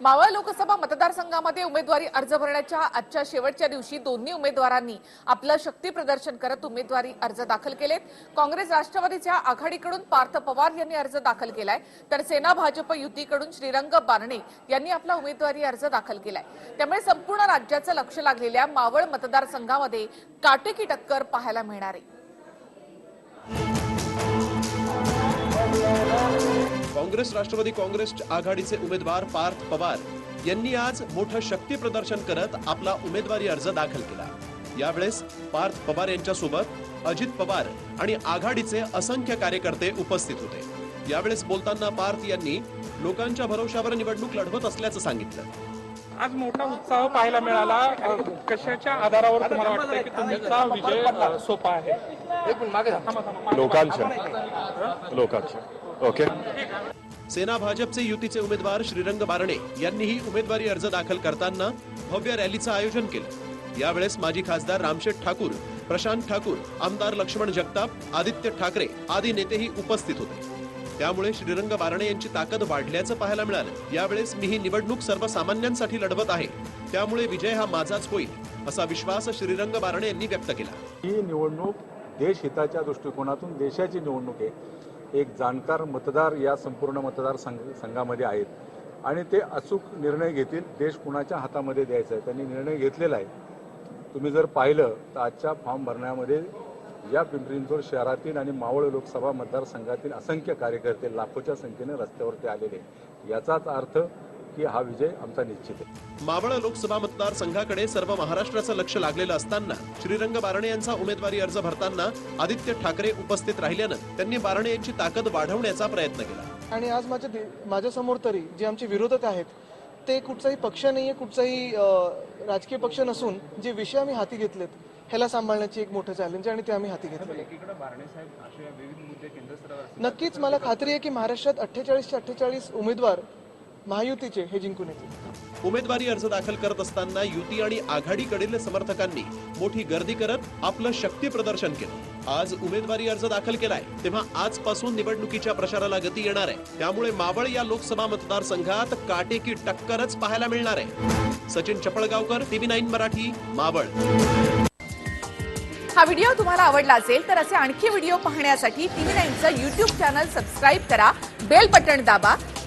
मावळ लोकसभा मतदारसंघामध्ये उमेदवारी अर्ज भरण्याच्या आजच्या शेवटच्या दिवशी दोन्ही उमेदवारांनी आपलं शक्ती प्रदर्शन करत उमेदवारी अर्ज दाखल केलेत. काँग्रेस राष्ट्रवादीच्या आघाडीकडून पार्थ पवार यांनी अर्ज दाखल केलाय. तर सेना भाजप युतीकडून श्रीरंग बारणे यांनी आपला उमेदवारी अर्ज दाखल केलाय. त्यामुळे संपूर्ण राज्याचं लक्ष लागलेल्या मावळ मतदारसंघामध्ये काटेकी टक्कर पाहायला मिळणार आहे. काँग्रेस राष्ट्रवादी काँग्रेस आघाडीचे उमेदवार पार्थ पवार यांनी आज मोठं शक्ती प्रदर्शन करत आपला उमेदवारी अर्ज दाखल केला. यावेळेस पार्थ पवार यांच्यासोबत अजित पवार आणि आघाडीचे असंख्य कार्यकर्ते उपस्थित होते. यावेळेस बोलताना पार्थ यांनी लोकांच्या भरोशावर निवडणूक लढवत असल्याचं सांगितलं. आज मोठा उत्साह पाहायला मिळाला. कशाच्या आधारावर तुम्हाला वाटतंय की तुमचा विजय सोपा आहे? लोकांच्या. लोकांच्या. ओके. सेना भाजपचे युतीचे उमेदवार श्रीरंग बारणे यांनीही उमेदवारी अर्ज दाखल करताना भव्य रॅलीचं आयोजन केलं. यावेळेस माजी खासदार रामशेठ ठाकूर प्रशांत ठाकूर आमदार लक्ष्मण जगताप आदित्य ठाकरे आदी नेतेही उपस्थित होते. त्यामुळे श्रीरंग बारणे यांची ताकद वाढल्याचं पाहायला मिळालं. यावेळेस मी ही निवडणूक सर्वसामान्यांसाठी लढवत आहे. त्यामुळे विजय हा माझाच होईल असा विश्वास श्रीरंग बारणे यांनी व्यक्त केला. ही निवडणूक देशहिताच्या दृष्टिकोनातून देशाची निवडणूक आहे. एक जाणकार मतदार या संपूर्ण मतदार संघ संघामध्ये आहेत. आणि ते अचूक निर्णय घेतील. देश कुणाच्या हातामध्ये द्यायचा आहे? त्यांनी निर्णय घेतलेला आहे. तुम्ही जर पाहिलं तर आजच्या फॉर्म भरण्यामध्ये या पिंपरी चिंचवड शहरातील आणि मावळ लोकसभा मतदारसंघातील असंख्य कार्यकर्ते लाखोच्या संख्येने रस्त्यावरती आलेले आहेत. याचाच अर्थ की हा विजय आमचा निश्चित आहे. मावळ लोकसभा मतदारसंघाकडे सर्व महाराष्ट्राचं लक्ष लागलेलं असताना श्रीरंग बारणे यांचा उमेदवारी अर्ज भरताना आदित्य ठाकरे उपस्थित राहिल्यानं त्यांनी बारणे यांची ताकद वाढवण्याचा प्रयत्न केला. आणि आज माझ्या माझ्यासमोर तरी जे आमचे विरोधक आहेत ते कुठचाही पक्ष नाही आहे कुठचाही राजकीय पक्ष नसून जे विषय आम्ही हाती घेतलेत ह्याला सांभाळण्याची एक मोठं चॅलेंज आहे आणि ते आम्ही हाती घेतले नक्कीच मला खात्री आहे की महाराष्ट्रात अठ्ठेचाळीसचे अठ्ठेचाळीस उमेदवार महायुतीचे हे जिंकून येतील. उमेदवारी अर्ज दाखल करत असताना युती आणि आघाडीकडील समर्थकांनी मोठी गर्दी करत आपलं शक्ती प्रदर्शन केलं. आज उमेदवारी अर्ज दाखल केलाय तेव्हा आजपासून निवडणुकीच्या प्रचाराला गती येणार आहे. त्यामुळे मावळ या लोकसभा मतदारसंघात काटेकी टक्करच पाहायला मिळणार आहे. Sachin Chapalgaonkar TV nine Marathi Maval. हा व्हिडिओ तुम्हाला आवडला असेल तर असे आणखी व्हिडिओ पाहण्यासाठी टीव्ही नाईनचं युट्यूब चॅनल सबस्क्राईब करा बेल बटण दाबा